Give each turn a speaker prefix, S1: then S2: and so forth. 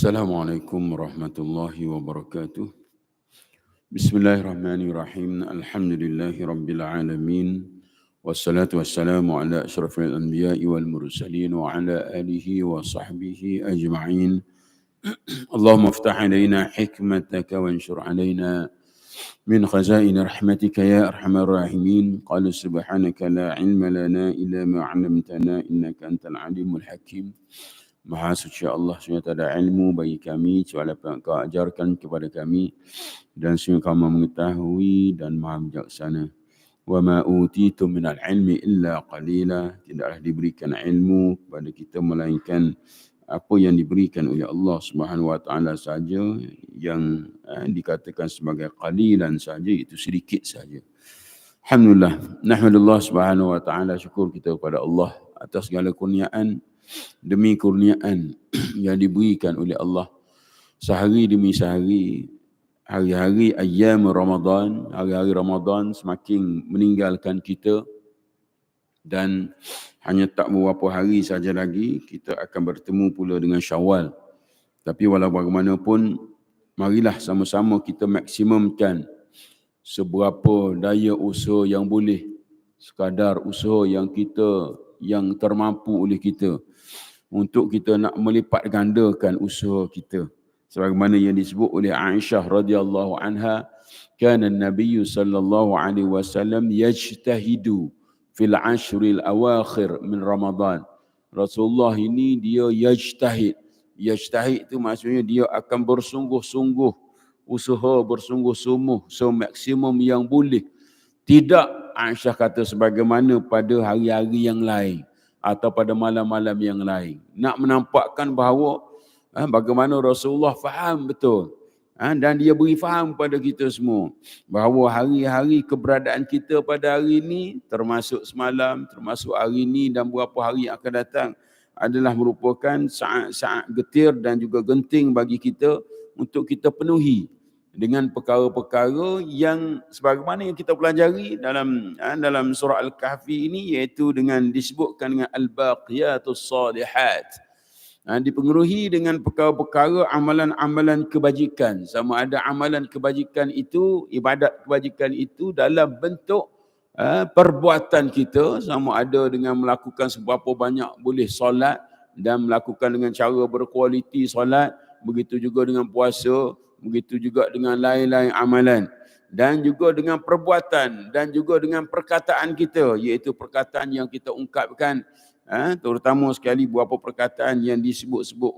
S1: السلام عليكم ورحمة الله وبركاته. بسم الله الرحمن الرحيم. الحمد لله رب العالمين والصلاة والسلام على أشرف الأنبياء والمرسلين وعلى آله وصحبه أجمعين. اللهم افتح علينا حكمتك وانشر علينا من خزائن رحمتك يا أرحم الراحمين. قال سبحانك لا علم لنا إلا ما علمتنا إنك أنت العليم الحكيم. Maha suci Allah SWT ada ilmu bagi kami Cuala apa kau ajarkan kepada kami Dan sungguh kamu mengetahui dan maha bijaksana. Wa ma utitu minal ilmi illa qalila. Tidaklah diberikan ilmu kepada kita melainkan apa yang diberikan oleh Allah Subhanahu wa taala saja yang eh, dikatakan sebagai qalilan saja itu sedikit saja. Alhamdulillah, nahmadullah Subhanahu wa taala syukur kita kepada Allah atas segala kurniaan demi kurniaan yang diberikan oleh Allah. Sehari demi sehari hari-hari ayam Ramadan hari-hari Ramadan semakin meninggalkan kita dan hanya tak beberapa hari saja lagi kita akan bertemu pula dengan Syawal. Tapi walau bagaimanapun marilah sama-sama kita maksimumkan seberapa daya usaha yang boleh sekadar usaha yang kita yang termampu oleh kita untuk kita nak melipat gandakan usaha kita. Sebagaimana yang disebut oleh Aisyah radhiyallahu anha kana an-nabiy sallallahu alaihi wasallam yajtahidu fil ashril awakhir min Ramadan. Rasulullah ini dia yajtahid. Yajtahid itu maksudnya dia akan bersungguh-sungguh usaha bersungguh-sungguh semaksimum yang boleh. Tidak Aisyah kata sebagaimana pada hari-hari yang lain atau pada malam-malam yang lain. Nak menampakkan bahawa eh, bagaimana Rasulullah faham betul. Eh, dan dia beri faham pada kita semua bahawa hari-hari keberadaan kita pada hari ini termasuk semalam, termasuk hari ini dan beberapa hari yang akan datang adalah merupakan saat-saat getir dan juga genting bagi kita untuk kita penuhi dengan perkara-perkara yang sebagaimana yang kita pelajari dalam ha, dalam surah Al-Kahfi ini iaitu dengan disebutkan dengan al-baqiyatus salihat. Ha, dipengaruhi dengan perkara-perkara amalan-amalan kebajikan. Sama ada amalan kebajikan itu, ibadat kebajikan itu dalam bentuk ha, perbuatan kita sama ada dengan melakukan seberapa banyak boleh solat dan melakukan dengan cara berkualiti solat, begitu juga dengan puasa, begitu juga dengan lain-lain amalan. Dan juga dengan perbuatan. Dan juga dengan perkataan kita. Iaitu perkataan yang kita ungkapkan. Ha, terutama sekali beberapa perkataan yang disebut-sebut